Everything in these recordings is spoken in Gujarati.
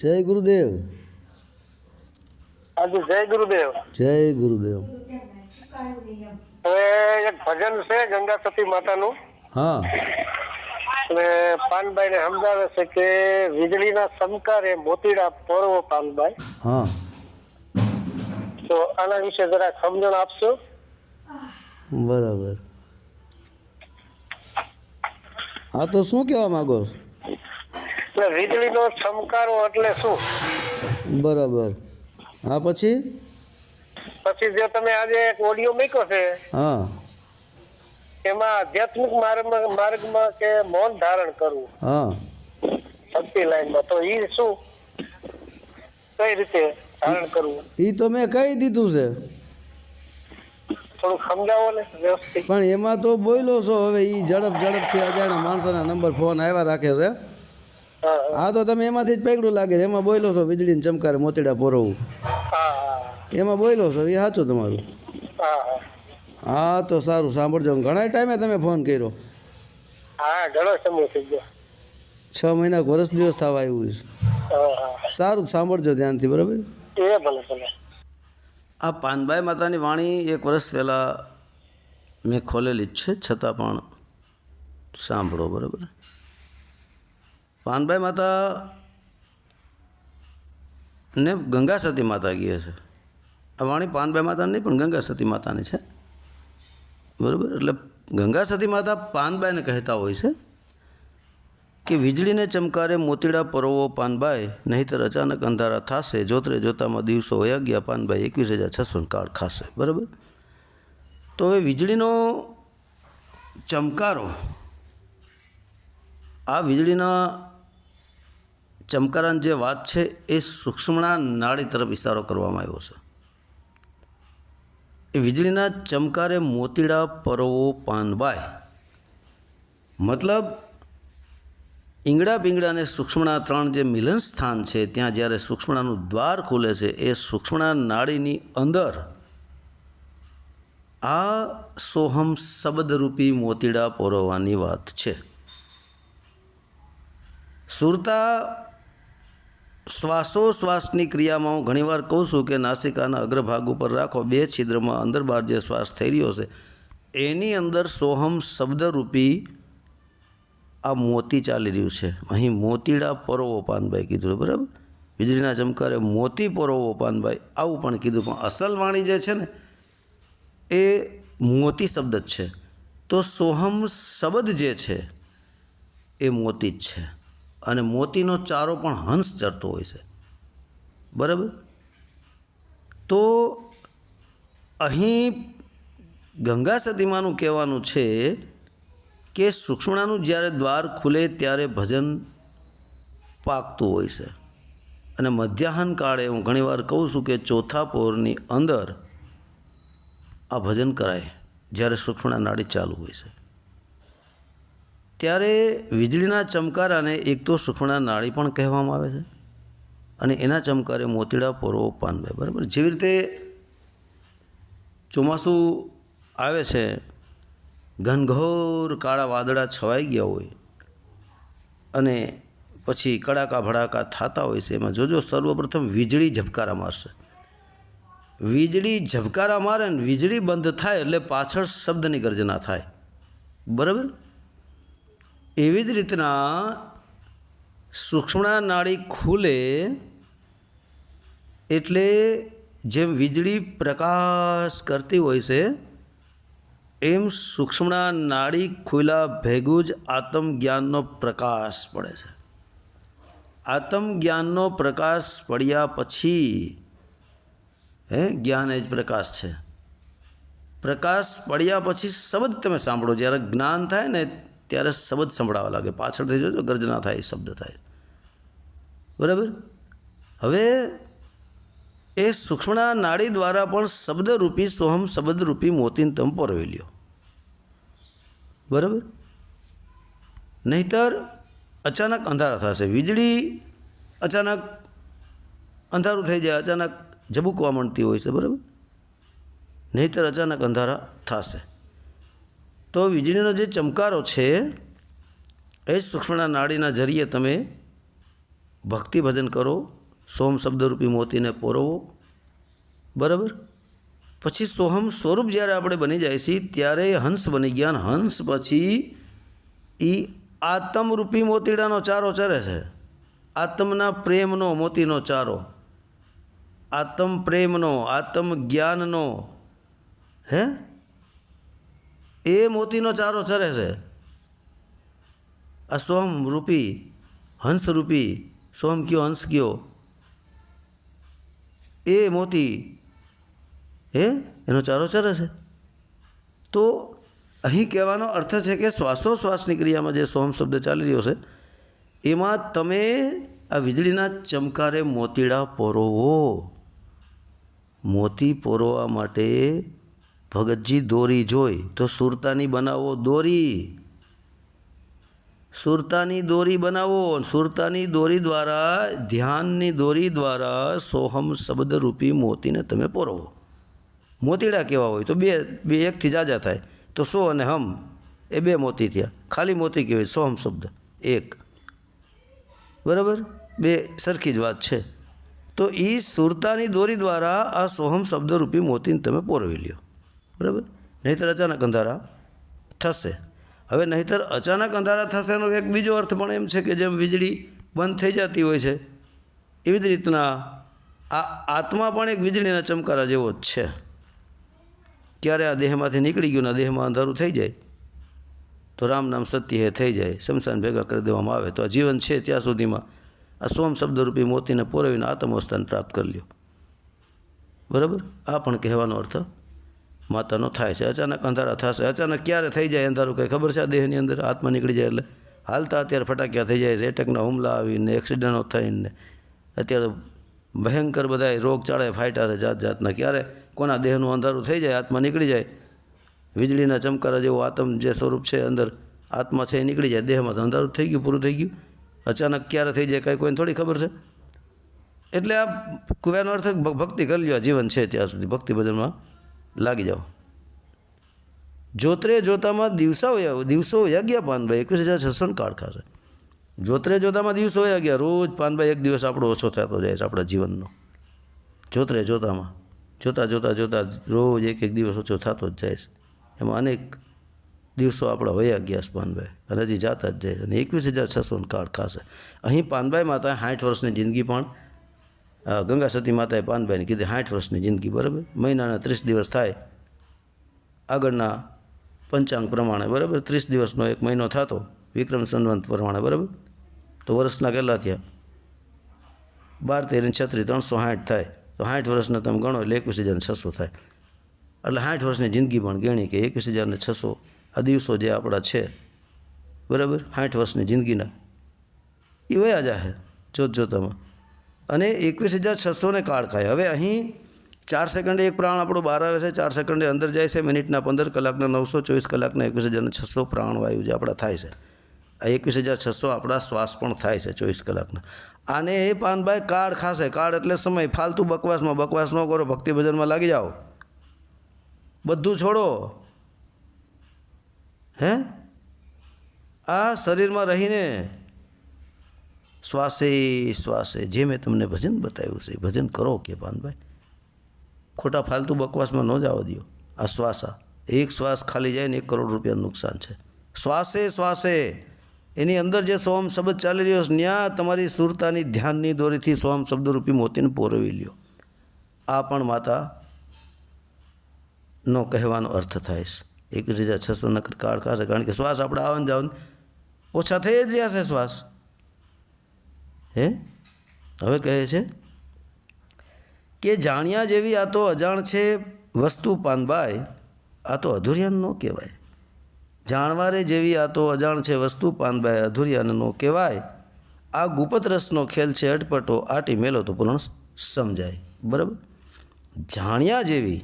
જય ગુરુદેવ. હાજી જય ગુરુદેવ. જય ગુરુદેવ. એક ભજન છે ગંગા સતી માતાનું. હા. અને પાનભાઈ ને સમજાવે છે કે વીજળીના સમકારે મોતીડા પોરવો પાનભાઈ. હા. તો આના વિશે જરા સમજણ આપશો? બરાબર. હા તો શું કહેવા માંગો છો? એટલે વીજળીનો ચમકારો એટલે શું? બરાબર. હા પછી? પછી જે તમે આજે એક ઓડિયો મૂક્યો છે હા. એમાં આધ્યાત્મિક માર્ગમાં માર્ગમાં કે મૌન ધારણ કરવું? હા. શક્તિ લાઈનમાં. તો એ શું? કઈ રીતે ધારણ કરવું? એ તો મેં કહી દીધું છે. થોડું સમજાવો ને વ્યવસ્થિત. પણ એમાં તો બોલ્યો છો હવે એ ઝડપ ઝડપથી અજાણ્યા માણસોના નંબર ફોન આવ્યા રાખે છે. હા તો તમે એમાંથી જ પકડું લાગે છે. એમાં બોયલો છો વીજળીને ચમકારે મોતીડા પોરવું. એમાં બોયલો છો એ સાચું તમારું. હા તો સારું સાંભળજો. ઘણા ટાઈમે તમે ફોન કર્યો. હા ઘણો સમય થઈ ગયો. છ મહિના વર્ષ દિવસ થવા આવ્યું છે. હા હા. સારું સાંભળજો ધ્યાનથી બરાબર? એ ભલે ભલે. આ પાનબાઈ માતાની વાણી એક વર્ષ પહેલાં મેં ખોલેલી જ છે છતાં પણ સાંભળો બરાબર? પાનબાઈ માતા ને ગંગા સતી માતા કહે છે. આ વાણી પાનબાઈ માતા નહીં, પણ ગંગા સતી માતાની છે. બરાબર? એટલે ગંગા સતી માતા પાનબાઈને કહેતા હોય છે કે વીજળીને ચમકારે મોતીડા પરોવો પાનબાઈ નહીંતર અચાનક અંધારા થાશે, જોતરે જોતામાં દિવસો વયા ગયા પાનબાઈ એકવીસ હજાર છસો કાળ ખાશે. બરાબર? તો હવે વીજળીનો ચમકારો આ વીજળીના ચમકારાની જે વાત છે એ સૂક્ષ્મણા નાળી તરફ ઇશારો કરવામાં આવ્યો છે. એ વીજળીના ચમકારે મોતીડા, પરવો પાનબાય મતલબ ઈંગડા પિંગડા અને સૂક્ષ્મણા ત્રણ જે મિલન સ્થાન છે, ત્યાં જ્યારે સૂક્ષ્મણાનું દ્વાર ખુલે છે, એ સૂક્ષ્મણા નાળીની અંદર આ સોહમ શબ્દરૂપી મોતીડા, પોરવવાની વાત છે. સુરતા શ્વાસોશ્વાસની ક્રિયામાં હું ઘણીવાર કહું છું કે નાસિકાના અગ્રભાગ ઉપર રાખો, બે છિદ્રમાં અંદર બહાર જે શ્વાસ થઈ રહ્યો છે, એની અંદર સોહમ શબ્દરૂપી આ મોતી ચાલી રહ્યું છે. અહીં મોતીડા પરોવો પાનભાઈ કીધું બરાબર? વીજળીના ચમકારે મોતી પરોવો પાનભાઈ આવું પણ કીધું. પણ અસલ વાણી જે છે ને, એ મોતી શબ્દ જ છે. તો સોહમ શબ્દ જે છે, એ મોતી જ છે. અને મોતીનો ચારો પણ હંસ ચરતો હોય છે. બરાબર? તો અહીં ગંગા સતીમાનું કહેવાનું છે કે સુક્ષ્મણાનું જ્યારે દ્વાર ખુલે ત્યારે ભજન પાકતું હોય છે. અને મધ્યાહન કાળે હું ઘણીવાર કહું છું કે ચોથા પોરની અંદર આ ભજન કરાય જ્યારે સુક્ષ્મણા નાડી ચાલુ હોય છે. ત્યારે વીજળીના ચમકારાને એક તો સુખણા નાળી પણ કહેવામાં આવે છે અને એના ચમકારે મોતીડા પોરવો પાનભાઈ બરાબર? જેવી રીતે ચોમાસું આવે છે, ઘનઘોર કાળા વાદળા છવાઈ ગયા હોય અને પછી કડાકા ભડાકા થતા હોય છે, એમાં જોજો સર્વપ્રથમ વીજળી ઝબકારા મારશે. વીજળી ઝબકારા મારે ને વીજળી બંધ થાય એટલે પાછળ શબ્દની ગર્જના થાય. બરાબર? એવી જ રીતના સૂક્ષ્મણા નાળી ખુલે એટલે જેમ વીજળી પ્રકાશ કરતી હોય છે, એમ સૂક્ષ્મણા નાળી ખુલ્લા ભેગું જ આત્મજ્ઞાનનો પ્રકાશ પડે છે. આત્મજ્ઞાનનો પ્રકાશ પડ્યા પછી, હે, જ્ઞાન એ જ પ્રકાશ છે. પ્રકાશ પડ્યા પછી શબ્દ તમે સાંભળો, જ્યારે જ્ઞાન થાય ને ત્યારે શબ્દ સંભળાવા લાગે. પાછળ થઈ જજો, ગર્જના થાય શબ્દ થાય. બરાબર? હવે એ સૂક્ષ્મણા નાડી દ્વારા પણ શબ્દરૂપી સોહમ શબ્દરૂપી મોતીન તમે પરોવી લ્યો. બરાબર? નહીતર અચાનક અંધારા થશે. વીજળી અચાનક અંધારું થઈ જાય, અચાનક ઝબૂકવા માંડતી હોય છે, બરાબર? નહીતર અચાનક અંધારા થશે. તો વીજળીનો જે ચમકારો છે, એ સૂક્ષ્મણા નાડીના જરીએ તમે ભક્તિ ભજન કરો, સોમ શબ્દરૂપી મોતીને પોરવો. બરાબર? પછી સોહમ સ્વરૂપ જ્યારે આપણે બની જાય છીએ ત્યારે હંસ બની ગયા અને હંસ પછી એ આત્મરૂપી મોતીડાનો ચારો ચરે છે. આત્મના પ્રેમનો મોતીનો ચારો. આત્મ પ્રેમનો આત્મ જ્ઞાનનો હે? એ મોતીનો ચારો ચરે છે. આ સોમ રૂપી, હંસ રૂપી, સોમ કયો, હંસ કયો. એ મોતી, હે, એનો ચારો ચરે છે. તો અહીં કહેવાનો અર્થ છે કે શ્વાસોશ્વાસની ક્રિયામાં જે સોમ શબ્દ ચાલી રહ્યો છે, એમાં તમે આ વીજળીના ચમકારે મોતીડા પોરોવો. મોતી પોરવા માટે ભગતજી દોરી જોઈ તો સુરતાની બનાવો દોરી. સુરતાની દોરી બનાવો સુરતાની દોરી દ્વારા, ધ્યાનની દોરી દ્વારા સોહમ શબ્દરૂપી મોતીને તમે પોરવો. મોતીડા કેવા હોય તો બે બે એકથી જાજા થાય. તો સો અને હમ, એ બે મોતી થયા. ખાલી મોતી કહેવાય, સોહમ શબ્દ. એક. બરાબર? બે સરખી જ વાત છે. તો એ સુરતાની દોરી દ્વારા આ સોહમ શબ્દરૂપી મોતીને તમે પોરવી લ્યો. બરાબર? નહીંતર અચાનક અંધારા થશે. હવે નહીંતર અચાનક અંધારા થશે એનો એક બીજો અર્થ પણ એમ છે કે જેમ વીજળી બંધ થઈ જતી હોય છે, એવી જ રીતના આ આત્મા પણ એક વીજળીના ચમકારા જેવો જ છે. ક્યારે આ દેહમાંથી નીકળી ગયું ને દેહમાં અંધારું થઈ જાય, તો રામ નામ સત્ય હે થઈ જાય, શમશાન ભેગા કરી દેવામાં આવે, તો આ જીવન છે ત્યાં સુધીમાં. આ સોમ શબ્દરૂપી મોતીને પોરવીને આત્મસ્થાન પ્રાપ્ત કરી લ્યો. બરાબર? આ પણ કહેવાનો અર્થ માતાનો થાય છે, અચાનક અંધારા થશે, અચાનક ક્યારે થઈ જાય અંધારું કંઈ ખબર છે આ દેહની અંદર? આત્મા નીકળી જાય એટલે. હાલતા અત્યારે ફટાક્યા થઈ જાય છે એટેકના હુમલા આવીને એક્સિડન્ટો થઈને. અત્યારે ભયંકર બધા રોગ ચાળે ફાઇટારે જાત જાતના. ક્યારે કોના દેહનું અંધારું થઈ જાય, આત્મા નીકળી જાય? વીજળીના ચમકારા જેવું આત્મ જે સ્વરૂપ છે અંદર, આત્મા છે એ નીકળી જાય. દેહમાં તો અંધારું થઈ ગયું, પૂરું થઈ ગયું. અચાનક ક્યારે થઈ જાય કાંઈ કોઈને થોડી ખબર છે? એટલે આ કહેવાનો અર્થ ભક્તિ કરી લ્યો જીવન છે ત્યાં સુધી ભક્તિ ભજનમાં. લાગી જાઓ. જોતરે જોતામાં દિવસો દિવસો ગયા પાનભાઈ? એકવીસ હજાર છસો ને કાળ ખાશે. જોતરે જોતામાં દિવસો હોય ગયા? રોજ પાનભાઈ એક દિવસ આપણો ઓછો થતો જાય છે આપણા જીવનનો. જોતરે જોતામાં જોતા જોતા જોતા રોજ એક એક દિવસ ઓછો થતો જ જાય છે. એમાં અનેક દિવસો આપણા વયા ગયા છે પાનભાઈ અને હજી જાતા જ જાય છે. અને એકવીસ હજાર છસો ને કાળ ખાશે. અહીં પાનભાઈ માતા સાઠ વર્ષની જિંદગી પણ ગંગા સતી માતાએ પાનભાઈને કીધી સાઠ વર્ષની જિંદગી, બરાબર? મહિનાના ત્રીસ દિવસ થાય, આગળના પંચાંગ પ્રમાણે, બરાબર? ત્રીસ દિવસનો એક મહિનો થતો, વિક્રમ સંવંત પ્રમાણે, બરાબર? તો વર્ષના કેટલા થયા? બાર, તેર છત્રી ત્રણસો સાઠ થાય. તો સાઠ વર્ષના તમે ગણો એટલે એકવીસ હજાર છસો થાય. એટલે સાઠ વર્ષની જિંદગી પણ ગણી કે એકવીસ હજાર ને છસો આ દિવસો જે આપણા છે, બરાબર? સાઠ વર્ષની જિંદગીના. એ વયા જાહે, જોત જોતામાં. અને એકવીસ હજાર છસો ને કાળ ખાય હવે અહીં ચાર સેકન્ડે એક પ્રાણ આપણો બહાર આવે છે, ચાર સેકન્ડે અંદર જાય છે, મિનિટના પંદર કલાકના નવસો ચોવીસ કલાકના એકવીસ હજાર છસો પ્રાણવાયુ જે આપણા થાય છે. આ એકવીસ હજાર છસો આપણા શ્વાસ પણ થાય છે ચોવીસ કલાકના. આને એ પાનભાઈ કાળ ખાશે. કાળ એટલે સમય. ફાલતુ બકવાસમાં. બકવાસ ન કરો ભક્તિ ભજનમાં લાગી જાઓ. બધું છોડો. હે? આ શરીરમાં રહીને શ્વાસે શ્વાસે જે મેં તમને ભજન બતાવ્યું છે ભજન કરો કે પાનભાઈ ખોટા ફાલતુ બકવાસમાં ન જવા દો આ શ્વાસા એક શ્વાસ ખાલી જાય ને એક કરોડ રૂપિયાનું નુકસાન છે. શ્વાસે શ્વાસે એની અંદર જે સોમ શબ્દ ચાલી રહ્યો છે ત્યાં તમારી સુરતાની ધ્યાનની દોરીથી સોમ શબ્દરૂપી મોતીને પોરવી લ્યો. આ પણ માતા નો કહેવાનો અર્થ થાય છે. એકવીસ હજાર છસો નકર કાળ કારણ કે શ્વાસ આપણે આવન જાવન ઓછા થઈ જ રહ્યા છે શ્વાસ. હે? હવે કહે છે કે જાણ્યા જેવી આ તો અજાણ છે વસ્તુ પાનબાઈ, આ તો અધુરિયાન ન કહેવાય. જાણવારે જેવી આ તો અજાણ છે વસ્તુ પાનબાઈ, અધુરિયાન ન કહેવાય. આ ગુપત રસનો ખેલ છે અટપટો, આટી મેલો તો પૂર્ણ સમજાય. બરાબર? જાણ્યા જેવી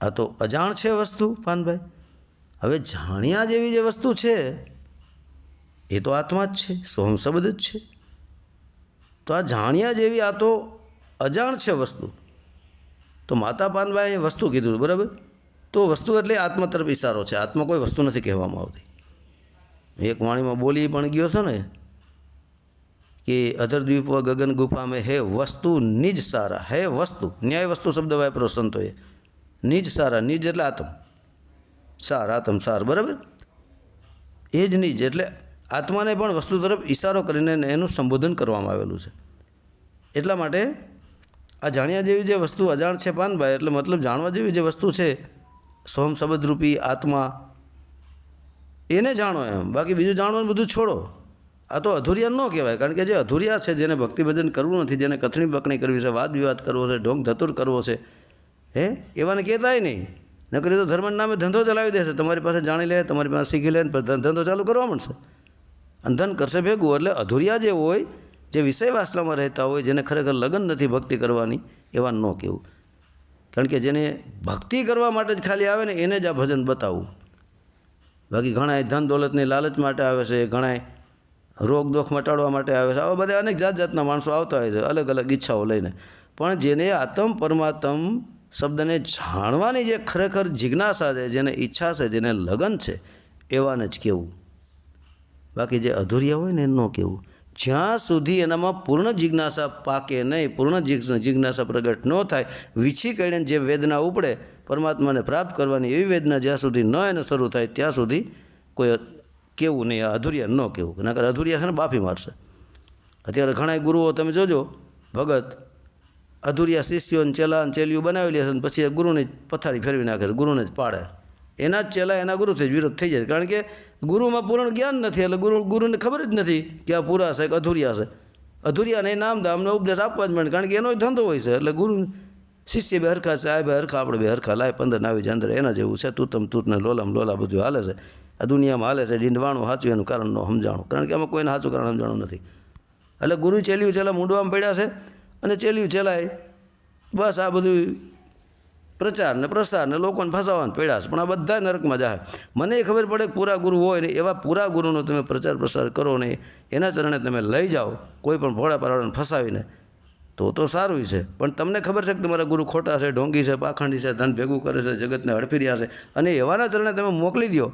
આ તો અજાણ છે વસ્તુ પાનભાઈ હવે જાણ્યા જેવી જે વસ્તુ છે, એ તો આત્મા જ છે સોહમ શબ્દ જ છે. તો આ જાણ્યા જેવી આ તો અજાણ છે વસ્તુ. તો માતા પાનભાઈ વસ્તુ કીધું, બરાબર? તો વસ્તુ એટલે આત્મા તરફ ઇશારો છે. આત્મા કોઈ વસ્તુ નથી કહેવામાં આવતી. એક વાણીમાં બોલી પણ ગયો છે ને, કે અધરદ્વીપ વ ગગન ગુફા મેં હે વસ્તુ નિજ સારા. હે વસ્તુ. ન્યાય વસ્તુ શબ્દ વાપરો સંતોએ. નિજ સારા. નિજ એટલે આતમ. સાર આતમ, સાર. બરાબર? એ જ નિજ એટલે આત્માને પણ વસ્તુ તરફ ઇશારો કરીને એનું સંબોધન કરવામાં આવેલું છે. એટલા માટે આ જાણ્યા જેવી જે વસ્તુ અજાણ છે પાનભાઈ, એટલે મતલબ જાણવા જેવી જે વસ્તુ છે, સોમ શબ્દરૂપી આત્મા, એને જાણો એમ. બાકી બીજું જાણવાનું બધું છોડો. આ તો અધુરિયા ન કહેવાય, કારણ કે જે અધુરિયા છે, જેને ભક્તિભજન કરવું નથી, જેને કથણી બકણી કરવી છે, વાદ વિવાદ કરવો છે, ઢોંગ ધતુર કરવો છે, હે? એવાને કહેતાય નહીં. નકરી તો ધર્મના નામે ધંધો ચલાવી દેશે. તમારી પાસે જાણી લે, તમારી પાસે શીખી લે ધંધો ચાલુ કરવા માંડશે અને ધન કરશે ભેગું એટલે અધુરિયા જે હોય, જે વિષય વાસનામાં રહેતા હોય, જેને ખરેખર લગ્ન નથી ભક્તિ કરવાની, એવા ન કહેવું. કારણ કે જેને ભક્તિ કરવા માટે જ ખાલી આવે ને, એને જ આ ભજન બતાવવું બાકી ઘણાય ધન દોલતની લાલચ માટે આવે છે, ઘણાય રોગ દોખ મટાડવા માટે આવે છે. આવા બધા અનેક જાત જાતના માણસો આવતા હોય છે અલગ અલગ ઈચ્છાઓ લઈને. પણ જેને આત્મ પરમાત્મ શબ્દને જાણવાની જે ખરેખર જિજ્ઞાસા છે, જેને ઈચ્છા છે, જેને લગન છે, એવાને જ કહેવું. બાકી જે અધૂરિયા હોય ને એ ન કહેવું જ્યાં સુધી એનામાં પૂર્ણ જિજ્ઞાસા પાકે નહીં, પૂર્ણ જિજ્ઞાસા પ્રગટ ન થાય, વીછી કરીને જે વેદના ઉપડે, પરમાત્માને પ્રાપ્ત કરવાની એવી વેદના જ્યાં સુધી ન એને શરૂ થાય, ત્યાં સુધી કોઈ કેવું નહીં અધૂરિયા ન કહેવું નકર અધૂરિયા છે ને બાફી મારશે. અત્યારે ઘણા ગુરુઓ તમે જોજો, ભગત, અધૂરિયા શિષ્યોને ચેલા અને ચેલીઓ બનાવેલી હશે ને પછી ગુરુની પથારી ફેરવી નાખે છે, ગુરુને જ પાડે. એના જ ચેલા એના ગુરુથી જ વિરોધ થઈ જાય કારણ કે ગુરુમાં પૂરણ જ્ઞાન નથી, એટલે ગુરુ ગુરુને ખબર જ નથી કે આ પૂરા છે કે અધૂરિયા છે. અધૂરિયાને નામ દામને ઉપદેશ આપવા જ માંડે કારણ કે એનો ધંધો હોય છે. એટલે ગુરુ શિષ્ય બે હરખા છે, આ બે હરખા, આપણે બે હરખા, લાય પંદર નાવી અંદર. એના જેવું છે, તૂતમ તૂતને લોલામ લોલા બધું હાલે છે. આ દુનિયામાં હાલે છે ડીંડવાણું સાચું એનું કારણ ન સમજાણું. કારણ કે આમાં કોઈને સાચું કારણ સમજાણું નથી. એટલે ગુરુ ચેલ્યું ચેલા મૂંડવામાં પડ્યા છે, અને ચેલ્યું ચેલાય બસ આ બધું પ્રચાર ને પ્રસાર ને લોકોને ફસાવાને પડ્યા છે પણ આ બધા નરકમાં જાય મને ખબર પડે પૂરા ગુરુ હોય ને એવા પૂરા ગુરુનો તમે પ્રચાર પ્રસાર કરો ને એના ચરણે તમે લઈ જાઓ. કોઈ પણ ભોળા પારાને ફસાવીને. તો તો સારું છે. પણ તમને ખબર છે કે તમારા ગુરુ ખોટા છે, ઢોંગી છે, પાખંડી છે, ધન ભેગું કરે છે, જગતને હડફી રહ્યા છે. અને એવાના ચરણે તમે મોકલી દો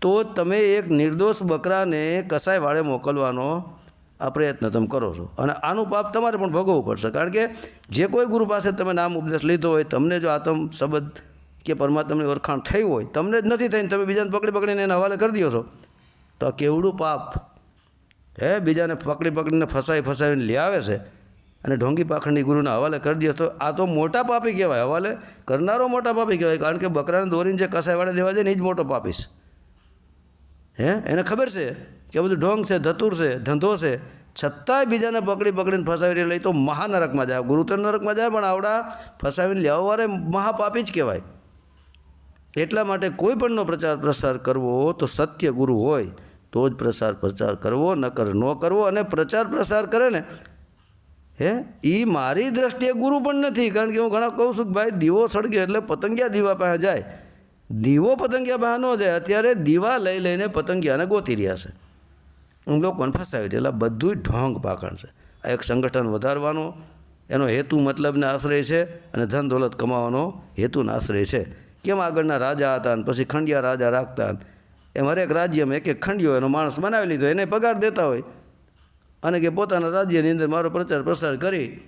તો તમે એક નિર્દોષ બકરાને કસાય વાળે મોકલવાનો આ પ્રયત્ન તમે કરો છો. અને આનું પાપ તમારે પણ ભોગવવું પડશે. કારણ કે જે કોઈ ગુરુ પાસે તમે નામ ઉપદેશ લીધો હોય, તમને જો આત્મ શબ્દ કે પરમાત્માની ઓળખાણ થઈ હોય, તમને જ નથી થઈને તમે બીજાને પકડી પકડીને એને હવાલે કરી દો છો, તો આ કેવડું પાપ? હે, બીજાને પકડી પકડીને ફસાઈ ફસાવીને લઈ આવે છે અને ઢોંગી પાખંડી ગુરુના હવાલે કરી દે તો આ તો મોટા પાપી કહેવાય. હવાલે કરનારો મોટા પાપી કહેવાય, કારણ કે બકરાને દોરીને જે કસાઈવાળા દેવા જાય ને, એ જ મોટો પાપીશ હે, એને ખબર છે? કે બધું ઢોંગ છે, ધતુર છે, ધંધો છે, છતાંય બીજાને પકડી પકડીને ફસાવી લઈ તો મહાનરકમાં જાય. ગુરુ તો નરકમાં જાય, પણ આવડા ફસાવીને લેવાવાળે મહાપાપી જ કહેવાય. એટલા માટે કોઈ પણનો પ્રચાર પ્રસાર કરવો તો સત્ય ગુરુ હોય, તો જ પ્રસાર પ્રચાર કરવો, નકર ન કરવો અને પ્રચાર પ્રસાર કરે ને. હે? એ મારી દ્રષ્ટિએ ગુરુ પણ નથી, કારણ કે હું ઘણા કહું છું કે ભાઈ દીવો સળગે એટલે પતંગિયા દીવા પાસે જાય. દીવો પતંગિયા પાસે ન જાય, અત્યારે દીવા લઈ લઈને પતંગિયાને ગોતી રહ્યા છે. લોકોને ફસાવી છે. એટલે બધું ઢોંગ પાખણ છે. આ એક સંગઠન વધારવાનો, એનો હેતુ મતલબને આશ્રય છે અને ધન દોલત કમાવાનો હેતુને આશ્રય છે. કેમ આગળના રાજા હતા અને પછી ખંડિયા રાજા રાખતા એમ હરેક રાજ્યમાં એક એક ખંડિયો એનો માણસ બનાવી લીધો, એને પગાર દેતા હોય. અને કે પોતાના રાજ્યની અંદર મારો પ્રચાર પ્રસાર કરી,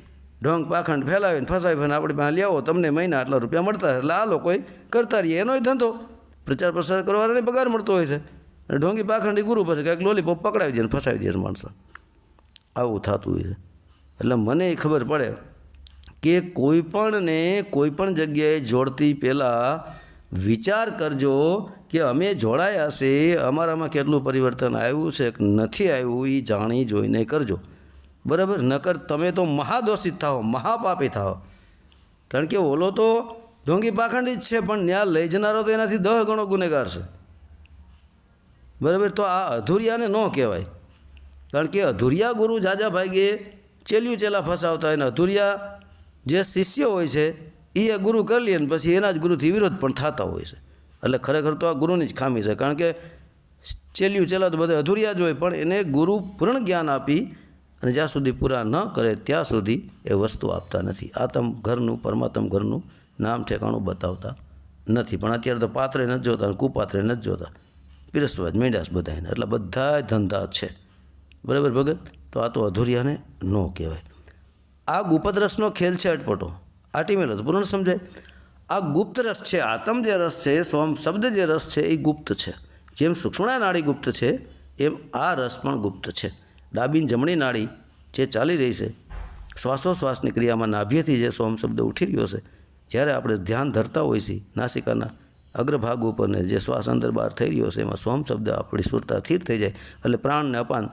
ઢોંગ પાખંડ ફેલાવીને ફસાવીને આપણી પાસે લેવો તમને મહિના આટલા રૂપિયા મળતા એટલે આ લોકોએ કરતા રહીએ, એનોય ધંધો. પ્રચાર પ્રસાર કરવાને પગાર મળતો હોય છે. ઢોંગી પાખંડી ગુરુ પછી કાંઈક લોલીપોપ પકડાવી દે ને ફસાવી દે છે માણસો. આવું થતું હોય છે. એટલે મને એ ખબર પડે કે કોઈ પણને કોઈ પણ જગ્યાએ જોડતી પહેલાં વિચાર કરજો કે અમે જોડાયા છે, અમારામાં કેટલું પરિવર્તન આવ્યું છે, કે નથી આવ્યું એ જાણી જોઈને કરજો. બરાબર? નકર તમે તો મહાદોષિત થાઓ, મહાપાપી થાઓ. કારણ કે ઓલો તો ઢોંગી પાખંડી જ છે, પણ ન્યા લઈ જનારો તો એનાથી દહ ગણો ગુનેગાર છે. બરાબર? તો આ અધૂરિયાને ન કહેવાય. કારણ કે અધૂરિયા ગુરુ જાજા ભાગે ચેલ્યું ચેલા ફસાવતા હોય ને અધૂરિયા જે શિષ્ય હોય છે એ ગુરુ કરી લે ને પછી એના જ ગુરુથી વિરોધ પણ થતા હોય છે. એટલે ખરેખર તો આ ગુરુની જ ખામી છે. કારણ કે ચેલ્યું ચેલા તો બધા અધૂરિયા જ હોય, પણ એને ગુરુ પૂર્ણ જ્ઞાન આપી અને જ્યાં સુધી પૂરા ન કરે ત્યાં સુધી એ વસ્તુ આપતા નથી. આતમ ઘરનું, પરમાત્મ ઘરનું નામ ઠેકાણું બતાવતા નથી. પણ અત્યારે તો પાત્રે નથી જોતા કુપાત્રે નથી જોતા. પીરસવા જ મેંડ્યા છે બધાને એટલે બધા ધંધા છે. બરાબર ભગત? તો આ તો અધૂરિયાને ન કહેવાય. આ ગુપ્ત રસનો ખેલ છે અટપટો. આ મેલો તો પૂર્ણ સમજાય. આ ગુપ્ત રસ છે, આતમ જે રસ છે સોમ શબ્દ જે રસ છે, એ ગુપ્ત છે. જેમ સુક્ષ્મણા નાડી ગુપ્ત છે, એમ આ રસ પણ ગુપ્ત છે. ડાબી જમણી નાડી જે ચાલી રહી છે, શ્વાસોશ્વાસની ક્રિયામાં નાભ્યથી જે સોમ શબ્દ ઉઠી રહ્યો છે, જ્યારે આપણે ધ્યાન ધરતા હોઈએ છીએ નાસિકાના અગ્રભાગ ઉપરને જે શ્વાસ અંદર બહાર થઈ રહ્યો છે, એમાં સોમ શબ્દ આપણી સુરતા સ્થિર થઈ જાય. એટલે પ્રાણને અપાન,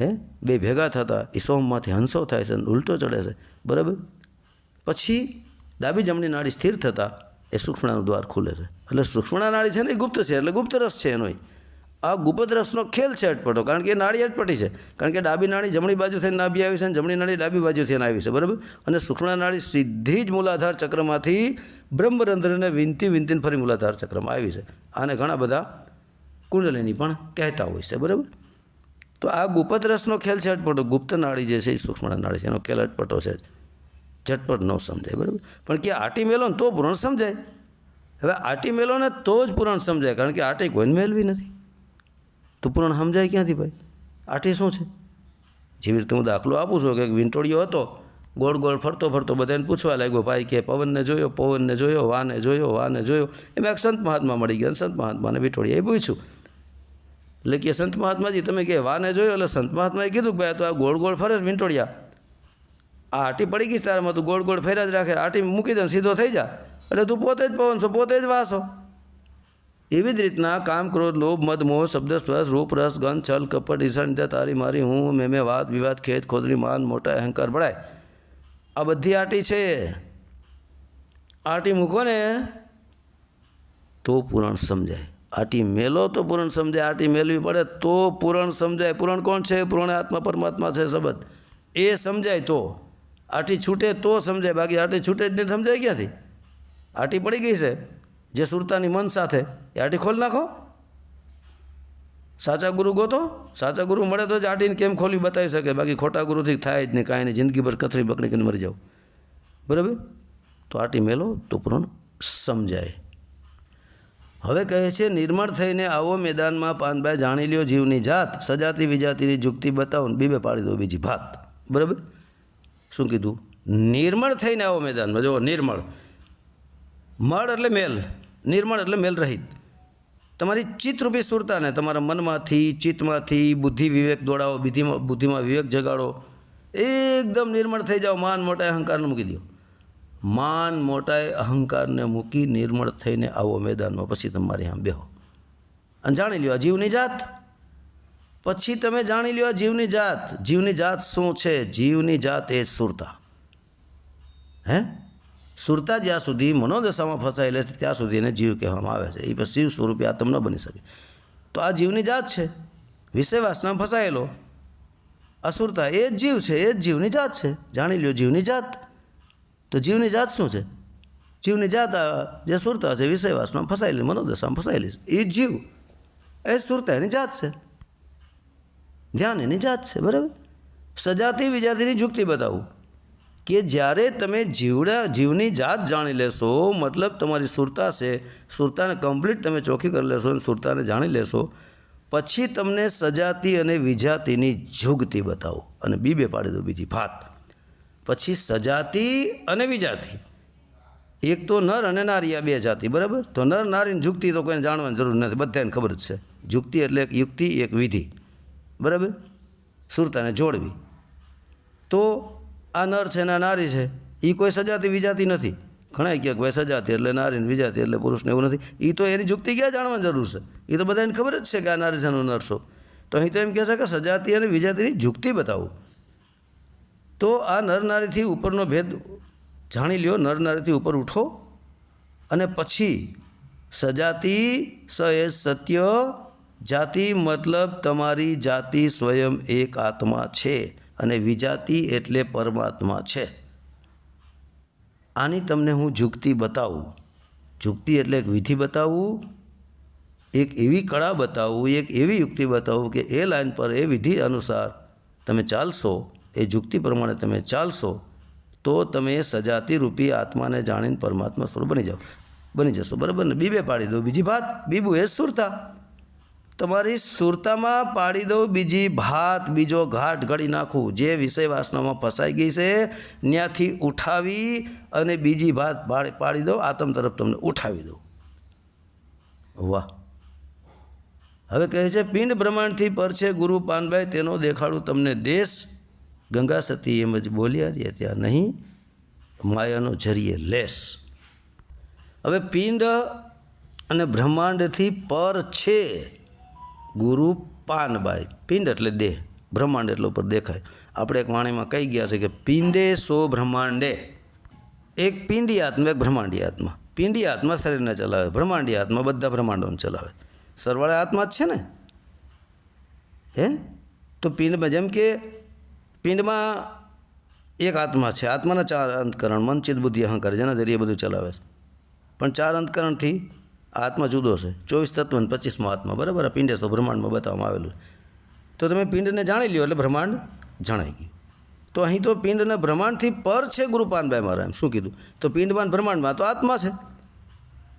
હે? બે ભેગા થતા, એ સોમમાંથી હંસો થાય છે અને ઉલટો ચડે છે. બરાબર? પછી ડાબી જમણી નાળી સ્થિર થતાં, એ સૂક્ષ્મણાનું દ્વાર ખુલે છે. એટલે સૂક્ષ્મણા નાળી છે ને, એ ગુપ્ત છે. એટલે ગુપ્ત રસ છે એનો આ ગુપ્ત રસનો ખેલ છે અટપટો, કારણ કે એ નાળી અટપટી છે. કારણ કે ડાબી નાળી જમણી બાજુ થઈને નાભી આવી છે અને જમણી નાળી ડાબી બાજુ થઈને આવી છે, બરાબર? અને સૂક્ષ્મણા નાળી સીધી જ મૂલાધાર ચક્રમાંથી બ્રહ્મરંધ્રને વિનતી વિનતીને ફરી મૂલાધાર ચક્રમાં આવી છે. આને ઘણા બધા કુંડલીની પણ કહેતા હોય છે, બરાબર? તો આ ગુપ્ત રસનો ખેલ છે અટપટો. ગુપ્ત નાળી જે છે એ સૂક્ષ્મણા નાળી છે, એનો ખેલ અટપટો છે. ઝટપટ ન સમજાય, બરાબર? પણ કે આટી મેલો ને તો પૂરણ સમજાય. હવે આટી મેલો ને તો જ પૂરણ સમજાય, કારણ કે આટી કોઈને મેળવી નથી. તો પુરાણ સમજાય ક્યાંથી ભાઈ? આઠે શું છે? જેવી રીતે હું દાખલો આપું છું કે વિંટોળિયો હતો, ગોળ ગોળ ફરતો ફરતો બધાને પૂછવા લાગ્યો, ભાઈ કે પવનને જોયો પવનને જોયો, વાને જોયો વાને જોયો? એમાં એક સંત મહાત્મા મળી ગયા સંત મહાત્માને વિંટોળિયાએ પૂછ્યું. એટલે કે સંત મહાત્માજી, તમે કે વાને જોયો? એટલે સંત મહાત્માએ કીધું કે, ભાઈ તો આ ગોળ ગોળ ફરે છે વિંટોળિયા. આ આટી પડી ગઈ તારામાં, તું ગોળ ગોળ ફેરા જ રાખે, આટી મૂકી દે સીધો થઈ જા. એટલે તું પોતે જ પવન છો પોતે જ વાસો. એવી જ રીતના કામ ક્રોધ લોભ, મદ, મોહ, શબ્દ સ્પર્શ રૂપ, રસ, ગંધ, છલ, કપટ ઈર્ષણ તારી, મારી, હું, મેં મેં, વાત, વિવાદ ખેત ખોદરી, માન, મોટા, અહંકાર બળાય આ બધી આટી છે. આટી મૂકો ને તો પૂરણ સમજાય. આટી મેલો તો પૂરણ સમજાય. આટી મેલવી પડે તો પૂરણ સમજાય. પૂરણ કોણ છે? પૂરણ આત્મા, પરમાત્મા છે શબ્દ. એ સમજાય તો. આટી છૂટે તો સમજાય. બાકી આટી છૂટે જ નહીં સમજાય ક્યાંથી? આટી પડી ગઈ છે. જે સુરતાની મન સાથે એ આટી ખોલી નાખો. સાચા ગુરુ ગોતો, સાચા ગુરુ મળે તો જ આટીને કેમ ખોલી બતાવી શકે? બાકી ખોટા ગુરુથી થાય જ નહીં, કાંઈ નહીં, જિંદગીભર કથરી બકડી કરીને મરી જાઓ. બરાબર? તો આટી મેલો, તો પૂર્ણ સમજાય. હવે કહે છે, નિર્મળ થઈને આવો મેદાનમાં, પાનભાઈ જાણી લ્યો જીવની જાત, સજાતી વિજાતીની જુક્તિ બતાવો ને બીબે પાડી દો બીજી ભાત. બરાબર? શું કીધું? નિર્મળ થઈને આવો મેદાનમાં. જો નિર્મળ. મળ એટલે મેલ. નિર્મળ એટલે મેલ રહિત તમારી ચિત્તરૂપી સુરતાને તમારા મનમાંથી, ચિત્તમાંથી બુદ્ધિ વિવેક દોડાવો બુદ્ધિમાં બુદ્ધિમાં વિવેક જગાડો, એકદમ નિર્મળ થઈ જાઓ, માન મોટા અહંકારને મૂકી દો. માન મોટાએ અહંકારને મૂકી નિર્મળ થઈને આવો મેદાનમાં, પછી તમારી આમ બેહો. અને જાણી લ્યો, આ જીવની જાત. પછી તમે જાણી લ્યો આ જીવની જાત. જીવની જાત શું છે? જીવની જાત એ સુરતા. હે? સુરતા જ્યાં સુધી મનોદશામાં ફસાયેલા છે ત્યાં સુધી એને જીવ કહેવામાં આવે છે. એ શિવ સ્વરૂપે આત્મ ન બની શકે. તો આ જીવની જાત છે. વિષય ફસાયેલો, અસુરતા એ જ જીવ છે, એ જ જીવની જાત છે. જાણી લ્યો જીવની જાત. તો જીવની જાત શું છે? જીવની જાત જે સુરતા છે વિષયવાસમાં ફસાયેલી, મનોદશામાં ફસાયેલી છે, એ જીવ. એ સુરતા એની જાત છે. ધ્યાન એની જાત છે, બરાબર? સજાતી વિજાતીની જુક્તિ બતાવું. કે જ્યારે તમે જીવડા, જીવની જાત જાણી લેશો, મતલબ તમારી સુરતા છે, સુરતાને કમ્પ્લીટ તમે ચોખ્ખી કરી લેશો અને સુરતાને જાણી લેશો, પછી તમને સજાતી અને વિજાતીની જુગતી બતાવો અને બીબે પાડી દો બીજી ભાત પછી સજાતી અને વિજાતી. એક તો નર અને નારી આ બે જાતિ, બરાબર? તો નર, નારીની જુગતી તો કોઈને જાણવાની જરૂર નથી, બધાને ખબર જ છે. જુક્તિ એટલે એક યુક્તિ, એક વિધિ, બરાબર? સુરતાને જોડવી. તો આ નર છે ને નારી છે. એ કોઈ સજાતી વિજાતી નથી. ઘણા ક્યાંક ભાઈ સજાતી એટલે નારી ને વિજાતી એટલે પુરુષને એવું નથી. એ તો એની જુક્તિ ક્યાં જાણવાની જરૂર છે? એ તો બધાને ખબર જ છે કે આ નારી છે અને નર છો. તો અહીં તો એમ કહે છે કે સજાતી અને વિજાતીની જુક્તિ બતાવો. તો આ નર નારીથી ઉપરનો ભેદ જાણી લ્યો. નર નારીથી ઉપર ઉઠો અને પછી સજાતી સ એ સત્ય જાતિ મતલબ તમારી જાતિ સ્વયં એક આત્મા છે. અને વિજાતિ એટલે પરમાત્મા છે. આની તમને હું જુક્તિ બતાવું. જુક્તિ એટલે એક વિધિ બતાવું એક એવી કળા બતાવું એક એવી યુક્તિ બતાવું કે એ લાઇન પર એ વિધિ અનુસાર તમે ચાલશો, એ જુક્તિ પ્રમાણે તમે ચાલશો, તો તમે સજાતી રૂપી આત્માને જાણીને પરમાત્મા સ્વરૂપ બની જાઓ બની જશો. બરાબર ને? બીબે પાડી દો. બીજી વાત, બીબુ એ સુરતા. તમારી સુરતામાં પાડી દઉં, બીજી ભાત, બીજો ઘાટ ઘડી નાખું. જે વિષય વાસનામાં ફસાઈ ગઈ છે ત્યાંથી ઉઠાવી અને બીજી ભાત પાડી દઉં, આતમ તરફ તમને ઉઠાવી દઉં. વાહ. હવે કહે છે, પિંડ બ્રહ્માંડથી પર છે ગુરુ પાનભાઈ, તેનો દેખાડું તમને દેશ. ગંગા સતી એમ જ બોલ્યા, રહ્યા ત્યાં નહીં, માયાનો જરીએ લેસ હવે પિંડ અને બ્રહ્માંડથી પર છે. ગુરુ પાનબાઈ. પિંડ એટલે દેહ. બ્રહ્માંડ એટલે ઉપર દેખાય. આપણે એક વાણીમાં કહી ગયા છે કે પિંડે સો બ્રહ્માંડે. એક પિંડી આત્મા, એક બ્રહ્માંડી આત્મા. પિંડી આત્મા શરીરને ચલાવે. બ્રહ્માંડી આત્મા બધા બ્રહ્માંડોને ચલાવે. સરવાળે આત્મા જ છે ને? હે? તો પિંડમાં જેમ કે પિંડમાં એક આત્મા છે. આત્માના ચાર અંતકરણ, મન, ચિત્ત, બુદ્ધિ, અહંકાર, જેના જરીએ બધું ચલાવે છે. પણ ચાર અંતકરણથી આત્મા જુદો છે. ચોવીસ તત્વ અને પચીસમો આત્મા, બરાબર? આ પિંડે સો બ્રહ્માંડમાં બતાવવામાં આવેલું તો તમે પિંડને જાણી લ્યો એટલે બ્રહ્માંડ જણાઈ ગયું. તો અહીં તો પિંડને બ્રહ્માંડથી પર છે ગુરુપાનભાઈ મારા એમ. શું કીધું? તો પિંડમાં બ્રહ્માંડમાં તો આત્મા છે.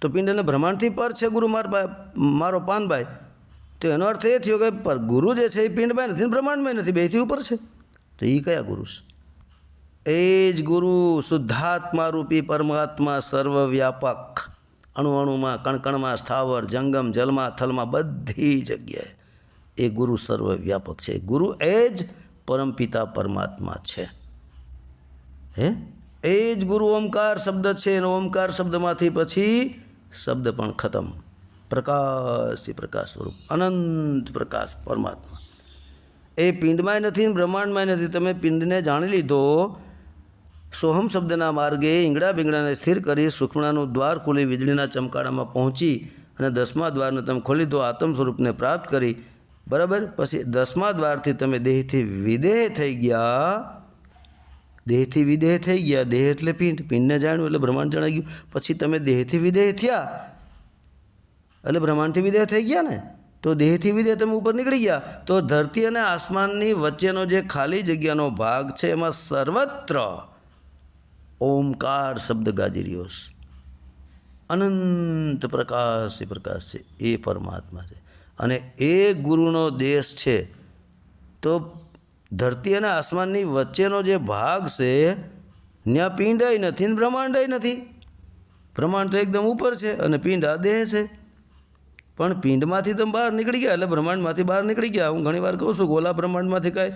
તો પિંડને બ્રહ્માંડથી પર છે ગુરુ મારભાઈ મારો પાનભાઈ. તો એનો અર્થ એ થયો કે પર ગુરુ જે છે એ પિંડમાં નથી બ્રહ્માંડમાં નથી, બેથી ઉપર છે. તો એ કયા ગુરુ છે? એ જ ગુરુ શુદ્ધાત્મા રૂપી પરમાત્મા સર્વવ્યાપક. અણુ અણુમાં કણકણમાં, સ્થાવર, જંગમ, જલમાં, થલમાં બધી જગ્યાએ એ ગુરુ સર્વવ્યાપક છે. ગુરુ એ જ પરમપિતા પરમાત્મા છે. હે? એ જ ગુરુ ઓમકાર શબ્દ છે અને ઓમકાર શબ્દમાંથી પછી શબ્દ પણ ખતમ. પ્રકાશથી પ્રકાશ સ્વરૂપ, અનંત પ્રકાશ પરમાત્મા. એ પિંડમાંય નથી બ્રહ્માંડમાંય નથી. તમે પિંડને જાણી લીધો સોહમ શબ્દના માર્ગે ઈંગડા બિંગડાને સ્થિર કરી સુખમણાનું દ્વાર ખોલી વીજળીના ચમકાડામાં પહોંચી અને દસમા દ્વારને તમે ખોલી દો આત્મ સ્વરૂપને પ્રાપ્ત કરી. બરાબર? પછી દસમા દ્વારથી તમે દેહથી વિદેહ થઈ ગયા. દેહથી વિદેહ થઈ ગયા. દેહ એટલે પિંડ. પિંડને જાણ્યું એટલે બ્રહ્માંડ જણાઈ ગયું. પછી તમે દેહથી વિદેહ થયા. એટલે બ્રહ્માંડથી વિદેહ થઈ ગયા ને? તો દેહથી વિદેહ તમે ઉપર નીકળી ગયા. તો ધરતી અને આસમાનની વચ્ચેનો જે ખાલી જગ્યાનો ભાગ છે એમાં સર્વત્ર ઓમકાર શબ્દ ગાજી રહ્યો છે અનંત પ્રકાશ એ પ્રકાશ છે, એ પરમાત્મા છે. અને એ ગુરુનો દેશ છે, તો ધરતી અને આસમાનની વચ્ચેનો જે ભાગ છે ત્યાં પિંડય નથી ને બ્રહ્માંડય નથી. બ્રહ્માંડ તો એકદમ ઉપર છે અને પિંડ આ દેહ છે. પણ પિંડમાંથી તમે બહાર નીકળી ગયા, એટલે બ્રહ્માંડમાંથી બહાર નીકળી ગયા. હું ઘણીવાર કહું છું કે ઓલા બ્રહ્માંડમાંથી કાંઈ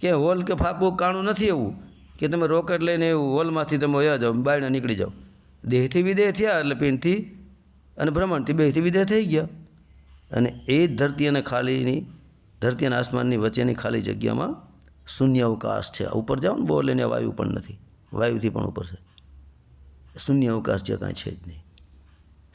કે હોલ કે ફાકું કાણું નથી એવું. કે તમે રોકેટ લઈને હોલમાંથી તમે વયા જાઓ, બાયણે નીકળી જાઓ. દેહથી વિદેહ થયા એટલે પિંડથી અને બ્રહ્માંડથી બેથી વિદેહ થઈ ગયા. અને એ જ ધરતી અને ખાલીની ધરતી અને આસમાનની વચ્ચેની ખાલી જગ્યામાં શૂન્ય અવકાશ છે ઉપર જાઓ ને બોલ લઈને વાયુ પણ નથી. વાયુથી પણ ઉપર છે. શૂન્ય અવકાશ જે કાંઈ છે જ નહીં.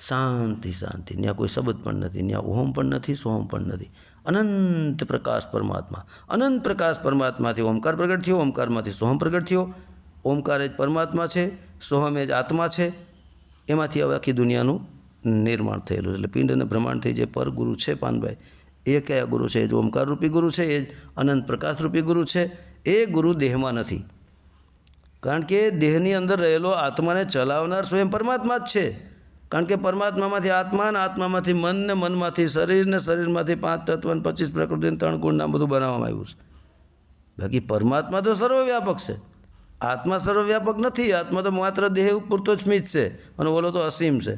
શાંતિ શાંતિ. ત્યાં કોઈ શબ્દ પણ નથી. ત્યાં ઓમ પણ નથી, સોહમ પણ નથી. અનંત પ્રકાશ પરમાત્મા. અનંત પ્રકાશ પરમાત્માથી ઓમકાર પ્રગટ થયો, ઓમકારમાંથી સોહમ પ્રગટ થયો. ઓમકાર એ જ પરમાત્મા છે, સોહમ એ જ આત્મા છે. એમાંથી હવે આખી દુનિયાનું નિર્માણ થયેલું એટલે પિંડ અને બ્રહ્માંડથી જે પર ગુરુ છે પાનભાઈ, એ કયા ગુરુ છે? એ જ ઓમકાર રૂપી ગુરુ છે, એ જ અનંત પ્રકાશ રૂપી ગુરુ છે. એ ગુરુ દેહમાં નથી. કારણ કે દેહની અંદર રહેલો આત્માને ચલાવનાર સ્વયં પરમાત્મા જ છે. કારણ કે પરમાત્મામાંથી આત્મા અને આત્મામાંથી મન ને મનમાંથી શરીર ને શરીરમાંથી પાંચ તત્વ પચીસ પ્રકૃતિને ત્રણ ગુણના બધું બનાવવામાં આવ્યું છે. બાકી પરમાત્મા તો સર્વવ્યાપક છે. આત્મા સર્વવ્યાપક નથી. આત્મા તો માત્ર દેહ પૂરતો જ સ્મિત છે. અને ઓલો તો અસીમ છે.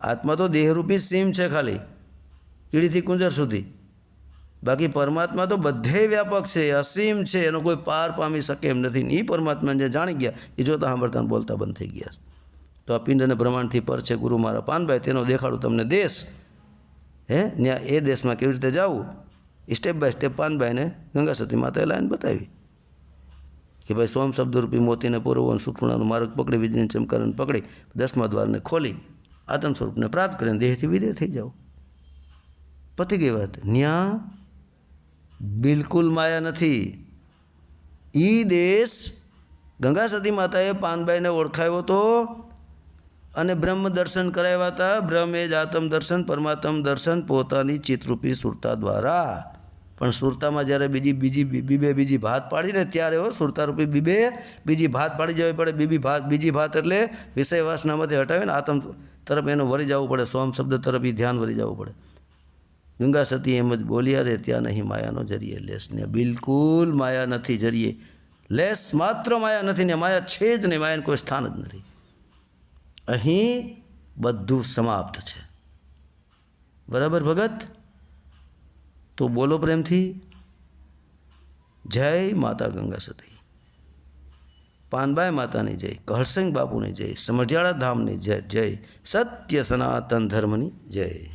આત્મા તો દેહરૂપી સીમ છે ખાલી. કીડીથી કુંજર સુધી. બાકી પરમાત્મા તો બધે વ્યાપક છે. અસીમ છે. એનો કોઈ પાર પામી શકે એમ નથી. એ પરમાત્માને જે જાણી ગયા એ જોતા સાંભળતા બોલતા બંધ થઈ ગયા તો આ પિંડ અને બ્રહ્માંડથી પર છે ગુરુ મારા. પાનભાઈ, તેનો દેખાડું તમને દેશ. હે? ત્યાં એ દેશમાં કેવી રીતે જવું? સ્ટેપ બાય સ્ટેપ પાનભાઈને ગંગા સતી માતાએ લાઈન બતાવી. કે ભાઈ સોમ શબ્દરૂપી મોતીને પૂરવો સુખણાનો માર્ગ પકડી, વીજળીને ચમકારને પકડી, દસમા દ્વારને ખોલી, આત્મ સ્વરૂપને પ્રાપ્ત કરીને દેહથી વિદેહ થઈ જાઓ. પતી ગઈ વાત. ન્યા બિલકુલ માયા નથી. એ દેશ ગંગા સતી માતાએ પાનભાઈને ઓળખાયો હતો અને બ્રહ્મ દર્શન કરાવ્યા હતા. બ્રહ્મ એ જ આત્મ દર્શન, પરમાત્મ દર્શન પોતાની ચિત્રરૂપી સુરતા દ્વારા. પણ સુરતામાં જ્યારે બીજી બીજી બીબે, બીજી ભાત પાડીને ત્યારે હો, સુરતારૂપી બીબે, બીજી ભાત પાડી જવી પડે, બીબી ભાત, બીજી ભાત એટલે વિષય વાસનામાંથી હટાવીને આત્મ તરફ એનું વળી જવું પડે, સોમ શબ્દ તરફ એ ધ્યાન વળી જવું પડે. ગંગા સતી એમ જ બોલ્યા, રે ત્યાં નહીં માયાનો જરીએ, લેસ ને બિલકુલ માયા નથી જરીએ. લેસ માત્ર માયા નથી ને માયા છે જ નહીં, માયાનું કોઈ સ્થાન જ નથી. અહીં બધું સમાપ્ત છે. બરાબર ભગત? તો બોલો પ્રેમથી. જય માતા ગંગા સતી. પાનબાઈ માતાની જય કહળસંગ બાપુની જય સમરજાળા ધામની જય જય, સત્ય સનાતન ધર્મની જય.